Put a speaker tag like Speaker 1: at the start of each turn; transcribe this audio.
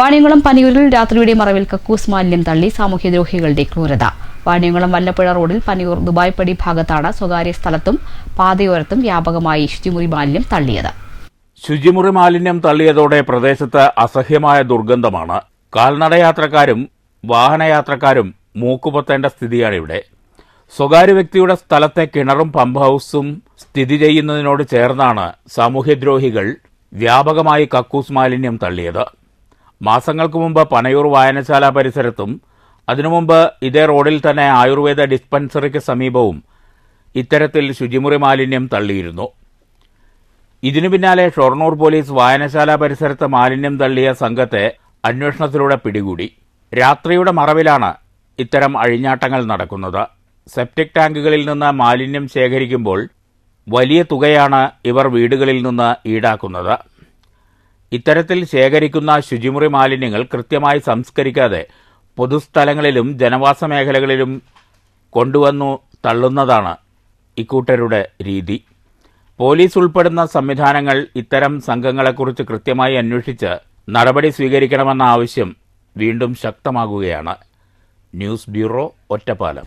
Speaker 1: വാണിയംകുളം പനിയൂരിൽ രാത്രിയുടെ മറവിൽ കക്കൂസ് മാലിന്യം തള്ളി സാമൂഹ്യദ്രോഹികളുടെ ക്രൂരത. വാണിയംകുളം വല്ലപ്പുഴ റോഡിൽ പനിയൂർ ദുബായ്പടി ഭാഗത്താണ് സ്വകാര്യ സ്ഥലത്തും പാതയോരത്തും വ്യാപകമായി ശുചിമുറി മാലിന്യം തള്ളിയത്.
Speaker 2: ശുചിമുറി മാലിന്യം തള്ളിയതോടെ പ്രദേശത്ത് അസഹ്യമായ ദുർഗന്ധമാണ്. കാൽനടയാത്രക്കാരും വാഹനയാത്രക്കാരും മൂക്കുപൊത്തേണ്ട സ്ഥിതിയാണിവിടെ സ്വകാര്യ വ്യക്തിയുടെ സ്ഥലത്തെ കിണറും പമ്പ് ഹൌസും സ്ഥിതി ചെയ്യുന്നതിനോട് ചേർന്നാണ് സാമൂഹ്യദ്രോഹികൾ വ്യാപകമായി കക്കൂസ് മാലിന്യം തള്ളിയത്. മാസങ്ങൾക്ക് മുമ്പ് പനയൂർ വായനശാല പരിസരത്തും അതിനു മുമ്പ് ഇതേ റോഡിൽ തന്നെ ആയുർവേദ ഡിസ്പെൻസറിക്ക് സമീപവും ഇത്തരത്തിൽ ശുചിമുറി മാലിന്യം തള്ളിയിരുന്നു. ഇതിനു പിന്നാലെ ഷൊർണൂർ പോലീസ് വായനശാല പരിസരത്ത് മാലിന്യം തള്ളിയ സംഘത്തെ അന്വേഷണത്തിലൂടെ പിടികൂടി. രാത്രിയുടെ മറവിലാണ് ഇത്തരം അഴിഞ്ഞാട്ടങ്ങൾ നടക്കുന്നത്. സെപ്റ്റിക് ടാങ്കുകളിൽ നിന്ന് മാലിന്യം ശേഖരിക്കുമ്പോൾ വലിയ തുകയാണ് ഇവർ വീടുകളിൽ നിന്ന് ഈടാക്കുന്നത്. ഇത്തരത്തിൽ ശേഖരിക്കുന്ന ശുചിമുറി മാലിന്യങ്ങൾ കൃത്യമായി സംസ്കരിക്കാതെ പൊതുസ്ഥലങ്ങളിലും ജനവാസ മേഖലകളിലും കൊണ്ടുവന്നു തള്ളുന്നതാണ് ഇക്കൂട്ടരുടെ രീതി. പോലീസ് ഉൾപ്പെടുന്ന സംവിധാനങ്ങൾ ഇത്തരം സംഘങ്ങളെക്കുറിച്ച് കൃത്യമായി അന്വേഷിച്ച് നടപടി സ്വീകരിക്കണമെന്ന ആവശ്യം വീണ്ടും ശക്തമാകുകയാണ്. News bureau Ottapalam.